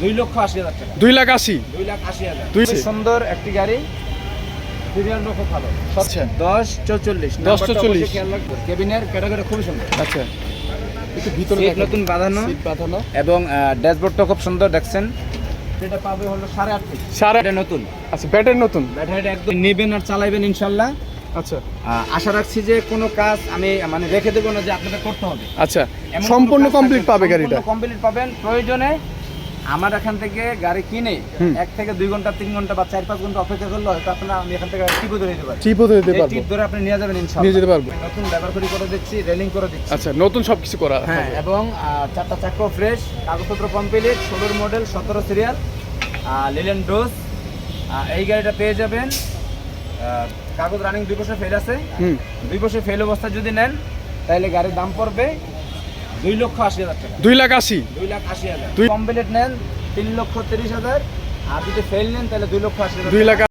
দুই লক্ষ আশি হাজার টাকা। দুই লাখ আশি? দুই লাখ আশি হাজার। দুই- খুবই সুন্দর একটি গাড়ি। সিরিয়াল ভালো। আচ্ছা। দশ চৌচল্লিশ। দশ চৌচল্লিশ। খেয়াল রাখব। কেবিনের ক্যাটাগরি খুবই সুন্দর। আচ্ছা। একটু ভিতরে নতুন বাঁধানো। বাঁধানো। এবং ড্যাশবোর্ডটা খুব সুন্দর দেখছেন? এটা পাবে হলো সাড়ে আট সাড়ে এটা নতুন। আচ্ছা ব্যাটারি নতুন? ব্যাটারিটা একদম নেবেন আর চালাইবেন ইনশাল্লাহ। আচ্ছা। আশা রাখছি যে কোনো কাজ আমি মানে রেখে দেবো না যে আপনাদের করতে হবে। আচ্ছা। সম্পূর্ণ কমপ্লিট পাবে গাড়িটা? কমপ্লিট পাবেন। প্রয়োজনে আমার এখান থেকে গাড়ি কিনে এক থেকে দুই ঘণ্টা তিন ঘণ্টা বা চার পাঁচ ঘণ্টা অপেক্ষা করলে হয়তো আপনার আমি এখান থেকে টিপও ধরে দিতে পারি চিপও দিতে পারব। টিপ ধরে আপনি নিয়ে যাবেন ইনশাআল্লাহ নিয়ে যেতে পারব। নতুন ব্যবহার করে করে দিচ্ছি রেলিং করে দিচ্ছি। আচ্ছা নতুন সব কিছু করা হ্যাঁ এবং চারটা চাক্কাও ফ্রেশ কাগজপত্র কমপ্লিট ষোলোর মডেল সতেরো সিরিয়াল লিলেন ডোজ এই গাড়িটা পেয়ে যাবেন। কাগজ রানিং দুই বছর ফেল আছে। দুই বছর ফেল অবস্থা যদি নেন তাহলে গাড়ির দাম পড়বে দুই লক্ষ আশি হাজার টাকা। দুই লাখ আশি? দুই লাখ আশি হাজার। দুই- কমপ্লিট নেন তিন লক্ষ তিরিশ হাজার আর যদি ফেল নেন তাহলে দুই লক্ষ আশি হাজার দুই। লাখ